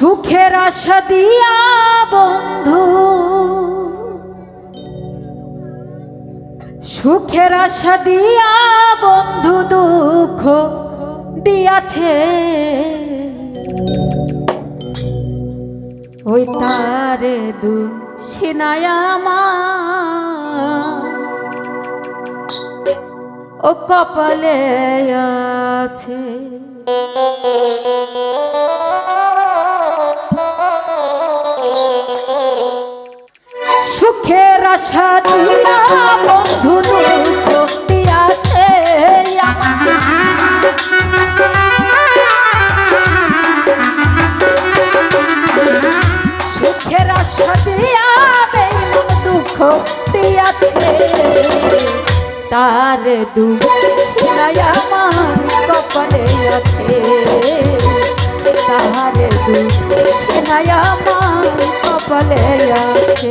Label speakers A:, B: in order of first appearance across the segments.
A: সুখের আশা দিয়া, বন্ধু। সুখের আশা দিয়া, বন্ধু, দুঃখ দিয়াছে। ওই তারে দু সিনায়ামা ও কপালে আছে। আশা বন্ধু দুঃখ দিয়াছে সুখের আশা দিয়া দুঃখ দিয়াছে তার দুঃখ আমার কপালে আছে। তাহার দুঃখ আমার কপালে আছে।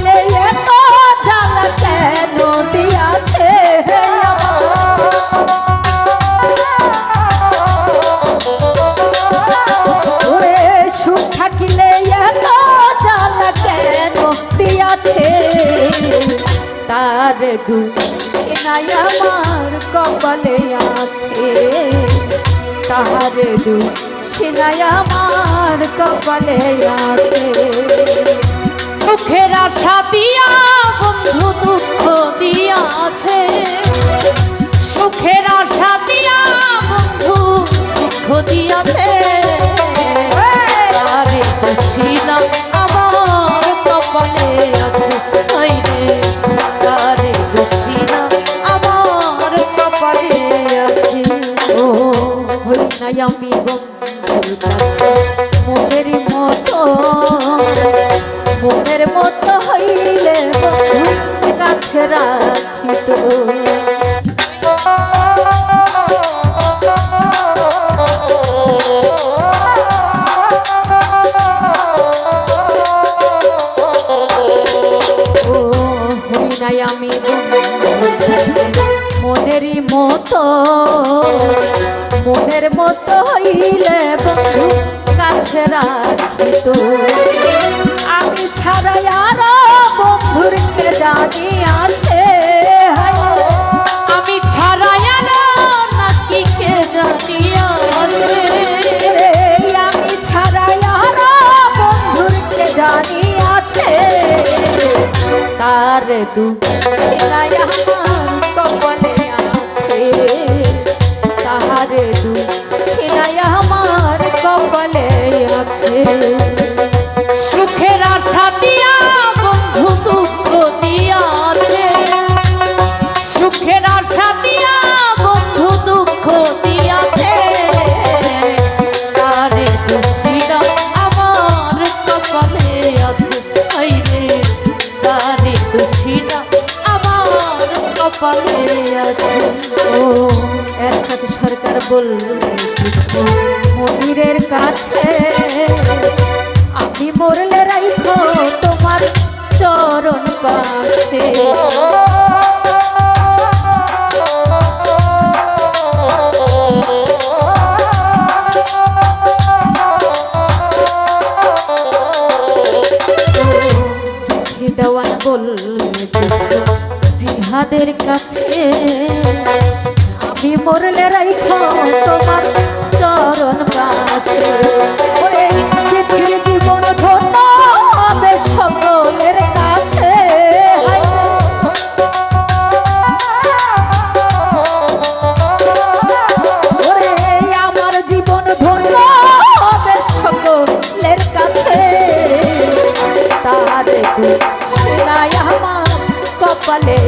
A: তার দু আমার কপালে আছে। তাহার দুঃখিনাই আমার কপালে আছে।
B: মুখের আশা দিয়া
A: মনেরই মতো, মনের মতো হইলে বন্ধু কাছে রাখিত আমি ছাড়াই আরও বন্ধুর কে জানি আছে।
B: আমি ছাড়াই আর নাকি কে জানিয়াছে
A: আমি ছাড়াই আরও বন্ধুর কে জানি আছে। তার দুঃখ কপালে আছে ও একসাথে সরকার বলল, মন্দিরের কাছে আমি মরলে রাইখো তোমার চরণ পাশে। দেওয়ান বললে যাহাদের কাছে। আমি মরলে রাইখ তোমার চরণ জীবন কাছে। আমার জীবন কাছে। কপালে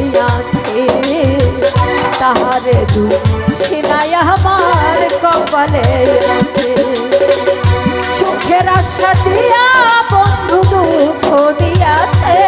A: তাহারে দু সিনাই আমার কপালে সুখের আশা দিয়া বন্ধু দুঃখ দিয়াছে।